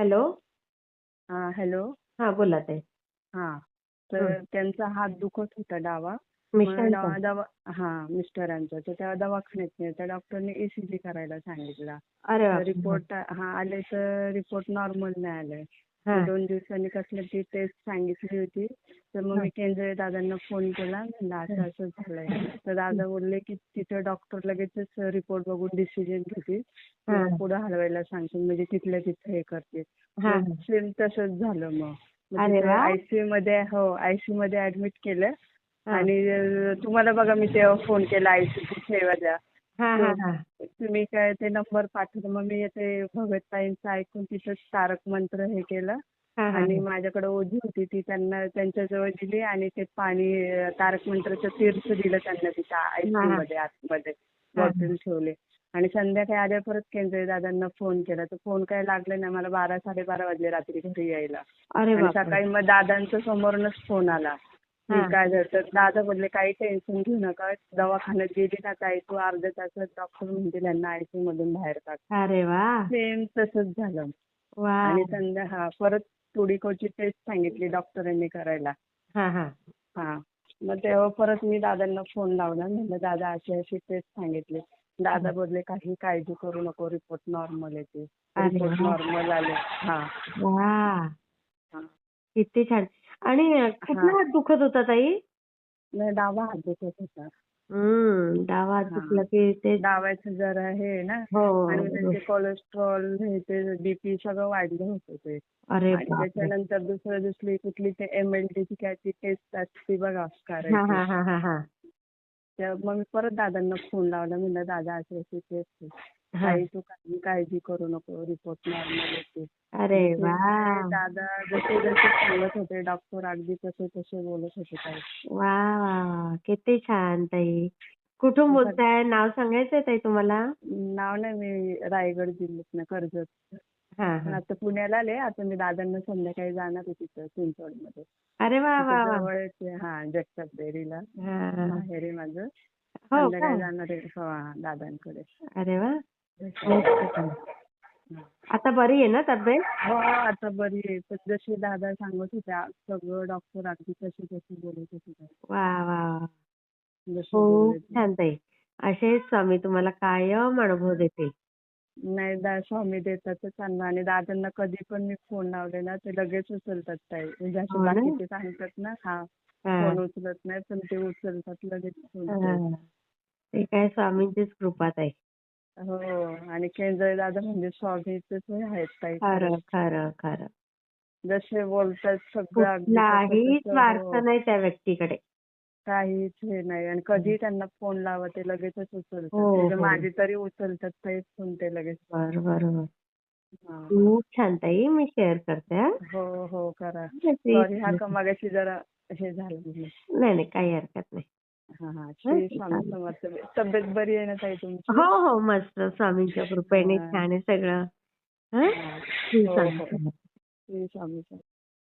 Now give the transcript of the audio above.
Hello? हा hello? हा बोला ताई. हा तर. त्यांचा हात दुखत होता डावा. दवा हा मिस्टरांचा. तर त्या दवाखान्यात त्या डॉक्टरने ईसीजी करायला सांगितला. रिपोर्ट हा आले तर रिपोर्ट नॉर्मल नाही आले. दोन दिवसांनी कसलं ती टेस्ट सांगितली होती. तर मग. मी केंद्रे दादांना फोन केला. म्हणलं असं असं झालंय. तर दादा बोलले की तिथे डॉक्टर लगेचच रिपोर्ट बघून डिसिजन घेतील. पुढे हलवायला सांगतील म्हणजे तिथल्या तिथे हे करतील. सेम तसंच झालं मग. आयसीयू मध्ये हो आयसीयू मध्ये ऍडमिट केलं. आणि तुम्हाला बघा मी तेव्हा फोन केला आयसीयू सेवा द्या तुम्ही काय ते नंबर पाठवला. मग मी ते भगतताईंचं ऐकून तिथंच तारक मंत्र हे केलं. आणि. माझ्याकडे ओझी होती. ती त्यांना त्यांच्याजवळ दिली आणि ते पाणी तारक मंत्राचं तीर्थ दिलं त्यांना तिथं आयसीयू मध्ये आतमध्ये. बॉटल ठेवले. आणि संध्याकाळी आल्या परत केंद्रे दादांना फोन केला. तर फोन काय लागले नाही. मला बारा साडेबारा वाजले रात्री घरी यायला. अरे आणि. सकाळी मग दादांच्या समोरूनच फोन आला. की. काय झालं? तर दादा बोलले काही टेन्शन घेऊ नका. दवाखान्यात गेली ना काय तू अर्ध्या तासात डॉक्टर म्हणतील यांना आयसीयू मधून बाहेर अरे वा. सेम तसंच झालं. आणि संध्या हा परत टोडिकोची टेस्ट सांगितली डॉक्टरांनी करायला. हा मग तेव्हा परत मी दादांना फोन लावला. म्हणलं दादा अशी अशी टेस्ट सांगितली. दादा बोलले काही काळजी करू नको रिपोर्ट नॉर्मल येते रिपोर्ट. नॉर्मल आले. हा. हा. किती छान. आणि कुठला हात दुखत होता ताई? नाही डावा हात दुखत होता. हम्म डावा हात. दुखला की ते डाव्याचं जरा हे आहे ना. हो. आणि त्यांचे कोलेस्ट्रॉल हे ते बीपी सगळं वाढलं होतं ते. अरे. त्याच्यानंतर दुसरं दुसरी कुठली ते एम एल ची काय ती टेस्ट असते बघा करायची. मग मी परत दादांना फोन लावला. म्हणलं दादा अशी अशी टेस्ट हा. काही तू काही काळजी करू नको. रिपोर्ट नॉर्मल येते अरे वा. दादा जसे जसे सांगत होते डॉक्टर अगदी तसे तसे बोलत होते ताई. वा वा. किती छान ताई. कुठून बोलताय? नाव सांगायचंय ताई तुम्हाला? नाव नाही मी रायगड जिल्ह्यातनं कर्जत. पण हा. आता पुण्याला आले. आता मी दादांना संध्याकाळी जाणार आहे तिथं अरे वा वा जवळच आहे, हा जगताप डेअरीला हा. माहेर आहे माझं. हो संध्याकाळी जाणार आहे. हो, हा, दादांकडे. अरे वा. छान. आता बरी आहे ना तब्येत? हो आता बरी आहे. पण जसे दादा सांगत होते आ- सगळं डॉक्टर अगदी तशी तशी बोलत होते. वा वा खूप. छान ताई. असेच स्वामी तुम्हाला कायम अनुभव देतील. नाही दा स्वामी देतातच अन्न आणि दादांना कधी पण मी फोन लावले ना ते लगेच उचलतात ताई. म्हणजे असे हो? बाकीचे सांगतात ना. हा हा. फोन उचलत नाही पण ते उचलतात लगेच फोन हा. ते. काय स्वामींचीच कृपा ताई. हो आणि केंद्र दादा म्हणजे स्वामीच आहेत ताई खरं. खरं खरं जसे बोलतात सगळं कुठलाही तसं- स्वार्थ हो. नाही त्या व्यक्तीकडे. काहीच हे नाही आणि कधी त्यांना फोन लावा ते लगेचच उचलतात हो, म्हणजे हो. माझी तरी उचलतात ताई फोन ते लगेच बर हा. खूप छान ताई मी शेअर करते हा. हो हो करा सॉरी हा का मगाशी जरा हे झालं म्हणजे नाही नाही काही हरकत नाही हा हा श्री स्वामी समर्थ तब्येत बरी आहे ना ताई तुमची हो हो मस्त स्वामींच्या कृपेने. छान आहे सगळं हा? हा. श्री स्वामी. समर्थ. श्री स्वामी समर्थ